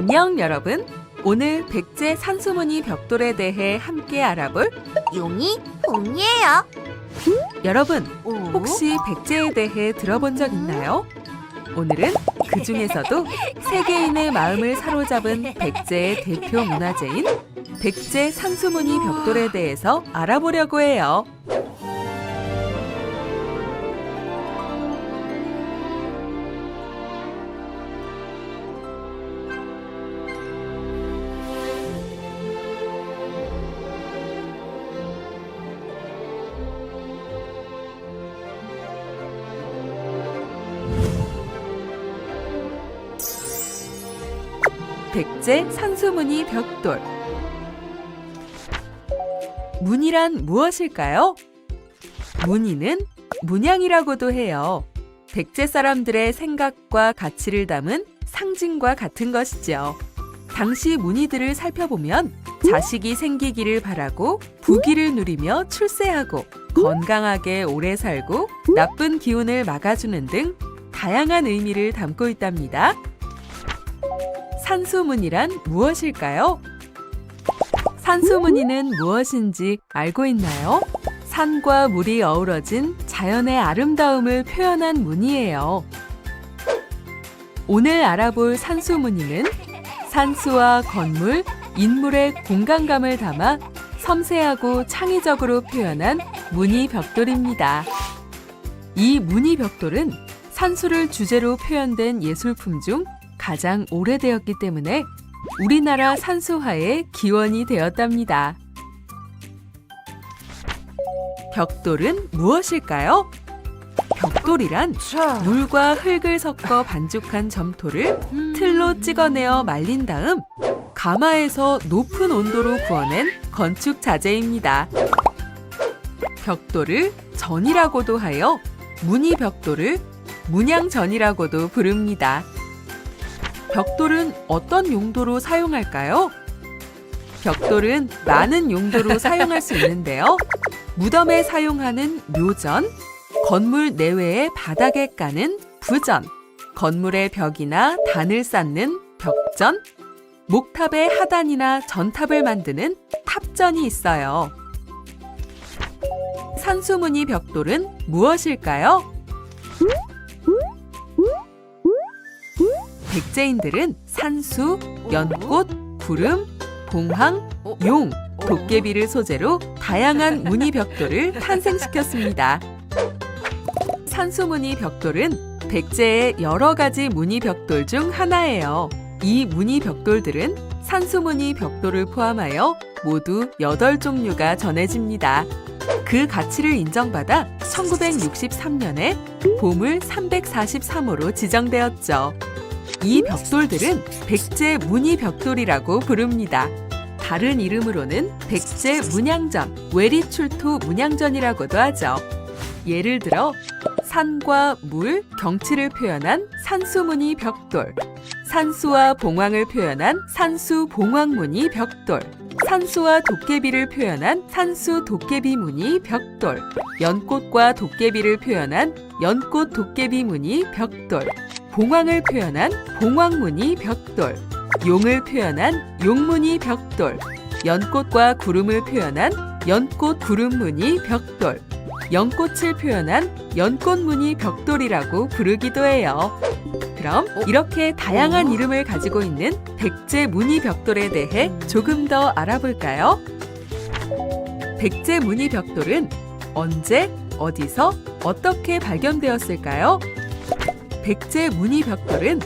안녕 여러분. 오늘 백제 산수무늬 벽돌에 대해 함께 알아볼 용이 봄이에요. 여러분 오. 혹시 백제에 대해 들어본 적 있나요? 오늘은 그 중에서도 세계인의 마음을 사로잡은 백제의 대표 문화재인 백제 산수무늬 벽돌에 대해서 알아보려고 해요. 백제 산수무늬 벽돌. 문이란 무엇일까요? 문이는 문양이라고도 해요. 백제 사람들의 생각과 가치를 담은 상징과 같은 것이죠. 당시 문의들을 살펴보면 자식이 생기기를 바라고 부귀를 누리며 출세하고 건강하게 오래 살고 나쁜 기운을 막아주는 등 다양한 의미를 담고 있답니다. 산수문이란 무엇일까요? 산수무늬는 무엇인지 알고 있나요? 산과 물이 어우러진 자연의 아름다움을 표현한 무늬예요. 오늘 알아볼 산수무늬는 산수와 건물, 인물의 공간감을 담아 섬세하고 창의적으로 표현한 무늬 벽돌입니다. 이 무늬 벽돌은 산수를 주제로 표현된 예술품 중 가장 오래되었기 때문에 우리나라 산수화의 기원이 되었답니다. 벽돌은 무엇일까요? 벽돌이란 물과 흙을 섞어 반죽한 점토를 틀로 찍어내어 말린 다음 가마에서 높은 온도로 구워낸 건축 자재입니다. 벽돌을 전이라고도 하여 무늬 벽돌을 문양전이라고도 부릅니다. 벽돌은 어떤 용도로 사용할까요? 벽돌은 많은 용도로 사용할 수 있는데요. 무덤에 사용하는 묘전, 건물 내외의 바닥에 까는 부전, 건물의 벽이나 단을 쌓는 벽전, 목탑의 하단이나 전탑을 만드는 탑전이 있어요. 산수무늬 벽돌은 무엇일까요? 백제인들은 산수, 연꽃, 구름, 봉황, 용, 도깨비를 소재로 다양한 무늬 벽돌을 탄생시켰습니다. 산수 무늬 벽돌은 백제의 여러 가지 무늬 벽돌 중 하나예요. 이 무늬 벽돌들은 산수 무늬 벽돌을 포함하여 모두 8종류가 전해집니다. 그 가치를 인정받아 1963년에 보물 343호로 지정되었죠. 이 벽돌들은 백제 무늬 벽돌이라고 부릅니다. 다른 이름으로는 백제 문양전, 외리출토 문양전이라고도 하죠. 예를 들어 산과 물, 경치를 표현한 산수무늬 벽돌, 산수와 봉황을 표현한 산수 봉황무늬 벽돌, 산수와 도깨비를 표현한 산수 도깨비 무늬 벽돌, 연꽃과 도깨비를 표현한 연꽃 도깨비 무늬 벽돌, 봉황을 표현한 봉황 무늬 벽돌, 용을 표현한 용 무늬 벽돌, 연꽃과 구름을 표현한 연꽃 구름 무늬 벽돌, 연꽃을 표현한 연꽃무늬 벽돌이라고 부르기도 해요. 그럼 이렇게 다양한 이름을 가지고 있는 백제 무늬 벽돌에 대해 조금 더 알아볼까요? 백제 무늬 벽돌은 언제, 어디서, 어떻게 발견되었을까요? 백제 무늬 벽돌은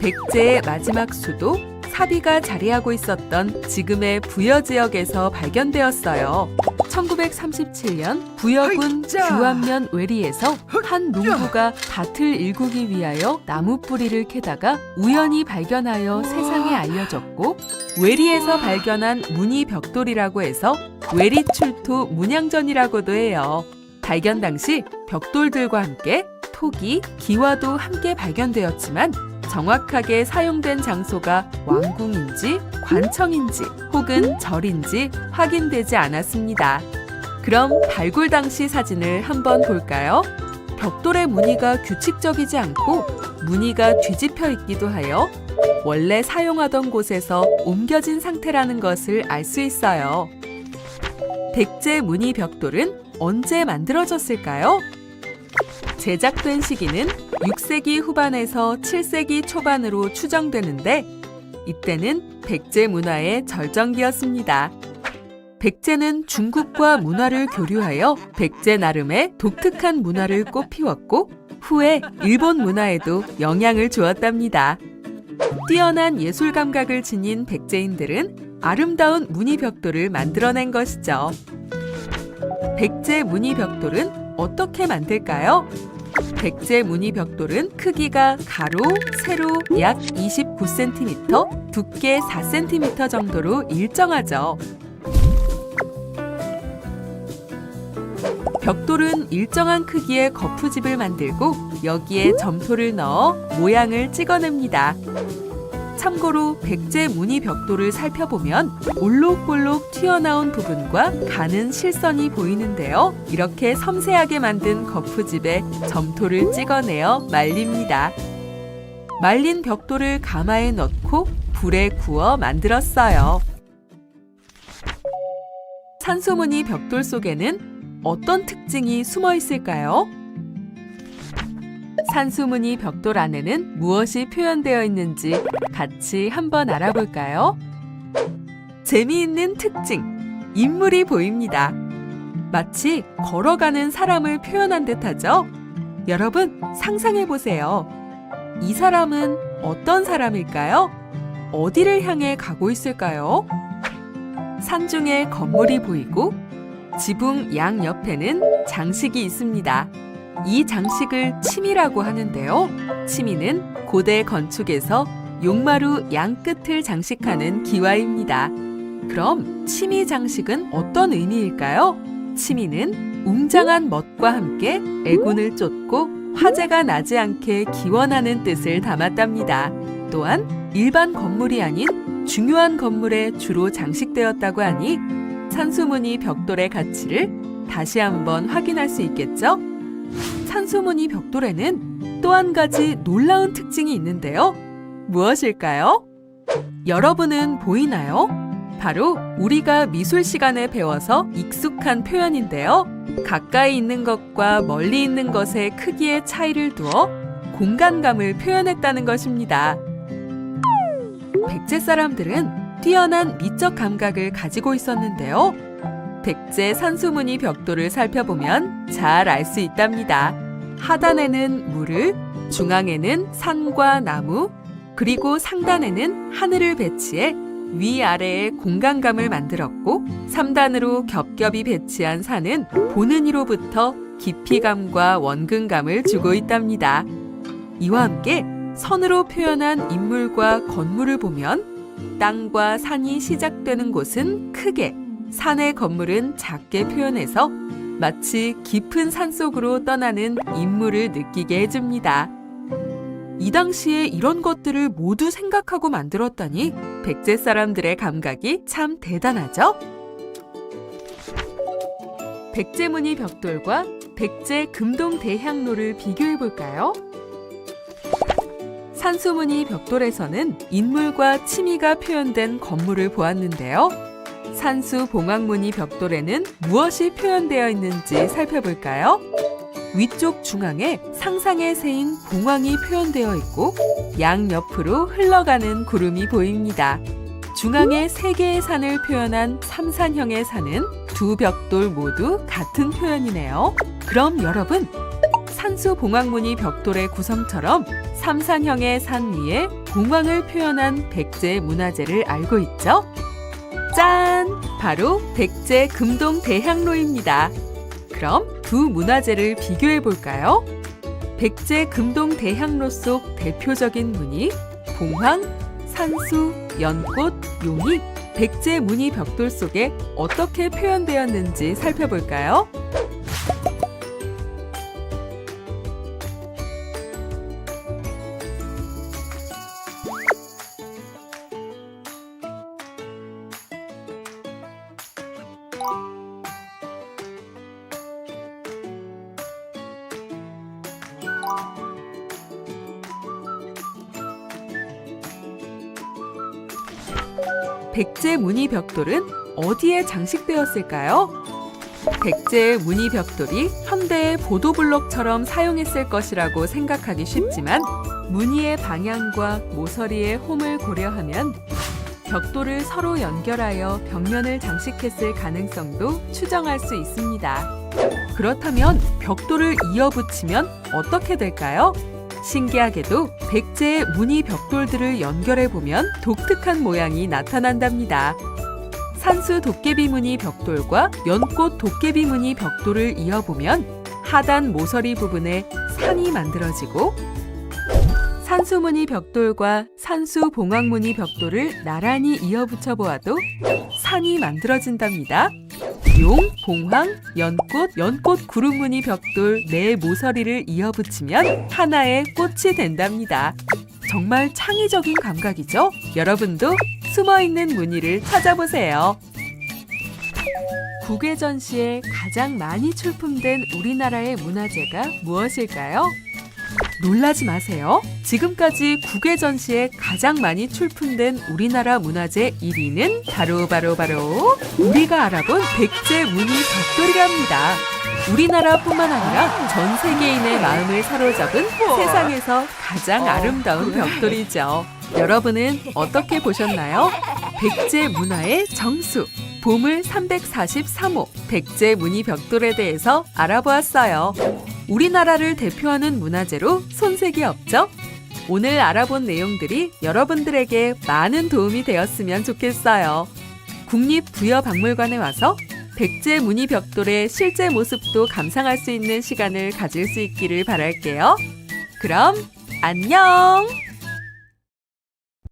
백제의 마지막 수도 사비가 자리하고 있었던 지금의 부여 지역에서 발견되었어요. 1937년 부여군 규안면 외리에서 한 농부가 밭을 일구기 위하여 나무 뿌리를 캐다가 우연히 발견하여 세상에 알려졌고 외리에서 발견한 무늬 벽돌이라고 해서 외리 출토 문양전이라고도 해요. 발견 당시 벽돌들과 함께 토기, 기와도 함께 발견되었지만 정확하게 사용된 장소가 왕궁 인지 관청인지 혹은 절인지 확인되지 않았습니다. 그럼 발굴 당시 사진을 한번 볼까요? 벽돌의 무늬가 규칙적이지 않고 무늬가 뒤집혀 있기도 하여 원래 사용하던 곳에서 옮겨진 상태라는 것을 알 수 있어요. 백제 무늬 벽돌은 언제 만들어졌을까요? 제작된 시기는 6세기 후반에서 7세기 초반으로 추정되는데 이때는 백제 문화의 절정기였습니다. 백제는 중국과 문화를 교류하여 백제 나름의 독특한 문화를 꽃피웠고 후에 일본 문화에도 영향을 주었답니다. 뛰어난 예술 감각을 지닌 백제인들은 아름다운 무늬 벽돌을 만들어낸 것이죠. 백제 무늬 벽돌은 어떻게 만들까요? 백제 무늬 벽돌은 크기가 가로, 세로 약 29cm, 두께 4cm 정도로 일정하죠. 벽돌은 일정한 크기의 거푸집을 만들고 여기에 점토를 넣어 모양을 찍어냅니다. 참고로 백제 무늬 벽돌을 살펴보면 올록볼록 튀어나온 부분과 가는 실선이 보이는데요. 이렇게 섬세하게 만든 거푸집에 점토를 찍어내어 말립니다. 말린 벽돌을 가마에 넣고 불에 구워 만들었어요. 산소무늬 벽돌 속에는 어떤 특징이 숨어 있을까요? 산수무늬 벽돌 안에는 무엇이 표현되어 있는지 같이 한번 알아볼까요? 재미있는 특징, 인물이 보입니다. 마치 걸어가는 사람을 표현한 듯하죠? 여러분, 상상해 보세요. 이 사람은 어떤 사람일까요? 어디를 향해 가고 있을까요? 산중에 건물이 보이고 지붕 양 옆에는 장식이 있습니다. 이 장식을 침이라고 하는데요. 침이는 고대 건축에서 용마루 양 끝을 장식하는 기와입니다. 그럼 침이 장식은 어떤 의미일까요? 침이는 웅장한 멋과 함께 애군을 쫓고 화재가 나지 않게 기원하는 뜻을 담았답니다. 또한 일반 건물이 아닌 중요한 건물에 주로 장식되었다고 하니 산수무늬 벽돌의 가치를 다시 한번 확인할 수 있겠죠? 산수무늬 벽돌에는 또 한 가지 놀라운 특징이 있는데요. 무엇일까요? 여러분은 보이나요? 바로 우리가 미술 시간에 배워서 익숙한 표현인데요. 가까이 있는 것과 멀리 있는 것의 크기의 차이를 두어 공간감을 표현했다는 것입니다. 백제 사람들은 뛰어난 미적 감각을 가지고 있었는데요. 백제 산수무늬 벽돌을 살펴보면 잘 알 수 있답니다. 하단에는 물을, 중앙에는 산과 나무, 그리고 상단에는 하늘을 배치해 위아래의 공간감을 만들었고 3단으로 겹겹이 배치한 산은 보는 이로부터 깊이감과 원근감을 주고 있답니다. 이와 함께 선으로 표현한 인물과 건물을 보면 땅과 산이 시작되는 곳은 크게, 산의 건물은 작게 표현해서 마치 깊은 산 속으로 떠나는 인물을 느끼게 해줍니다. 이 당시에 이런 것들을 모두 생각하고 만들었다니 백제 사람들의 감각이 참 대단하죠? 백제무늬 벽돌과 백제 금동 대향로를 비교해 볼까요? 산수무늬 벽돌에서는 인물과 치미가 표현된 건물을 보았는데요. 산수 봉황무늬 벽돌에는 무엇이 표현되어 있는지 살펴볼까요? 위쪽 중앙에 상상의 새인 봉황이 표현되어 있고 양 옆으로 흘러가는 구름이 보입니다. 중앙에 세 개의 산을 표현한 삼산형의 산은 두 벽돌 모두 같은 표현이네요. 그럼 여러분, 산수 봉황무늬 벽돌의 구성처럼 삼산형의 산 위에 봉황을 표현한 백제 문화재를 알고 있죠? 짠! 바로 백제 금동 대향로입니다. 그럼 두 문화재를 비교해 볼까요? 백제 금동 대향로 속 대표적인 무늬 봉황, 산수, 연꽃, 용이 백제 무늬 벽돌 속에 어떻게 표현되었는지 살펴볼까요? 백제 무늬 벽돌은 어디에 장식되었을까요? 백제의 무늬 벽돌이 현대의 보도블록처럼 사용했을 것이라고 생각하기 쉽지만 무늬의 방향과 모서리의 홈을 고려하면 벽돌을 서로 연결하여 벽면을 장식했을 가능성도 추정할 수 있습니다. 그렇다면 벽돌을 이어 붙이면 어떻게 될까요? 신기하게도 백제의 무늬 벽돌들을 연결해 보면 독특한 모양이 나타난답니다. 산수 도깨비 무늬 벽돌과 연꽃 도깨비 무늬 벽돌을 이어보면 하단 모서리 부분에 산이 만들어지고 산수 무늬 벽돌과 산수 봉황 무늬 벽돌을 나란히 이어붙여 보아도 산이 만들어진답니다. 용, 봉황, 연꽃, 연꽃 구름 무늬 벽돌 네 모서리를 이어붙이면 하나의 꽃이 된답니다. 정말 창의적인 감각이죠? 여러분도 숨어있는 무늬를 찾아보세요. 국외 전시에 가장 많이 출품된 우리나라의 문화재가 무엇일까요? 놀라지 마세요. 지금까지 국외 전시에 가장 많이 출품된 우리나라 문화재 1위는 바로 바로 바로 우리가 알아본 백제 무늬 벽돌이랍니다. 우리나라뿐만 아니라 전 세계인의 마음을 사로잡은 세상에서 가장 아름다운 벽돌이죠. 여러분은 어떻게 보셨나요? 백제 문화의 정수 보물 343호 백제 무늬 벽돌에 대해서 알아보았어요. 우리나라를 대표하는 문화재로 손색이 없죠? 오늘 알아본 내용들이 여러분들에게 많은 도움이 되었으면 좋겠어요. 국립부여박물관에 와서 백제 무늬 벽돌의 실제 모습도 감상할 수 있는 시간을 가질 수 있기를 바랄게요. 그럼 안녕!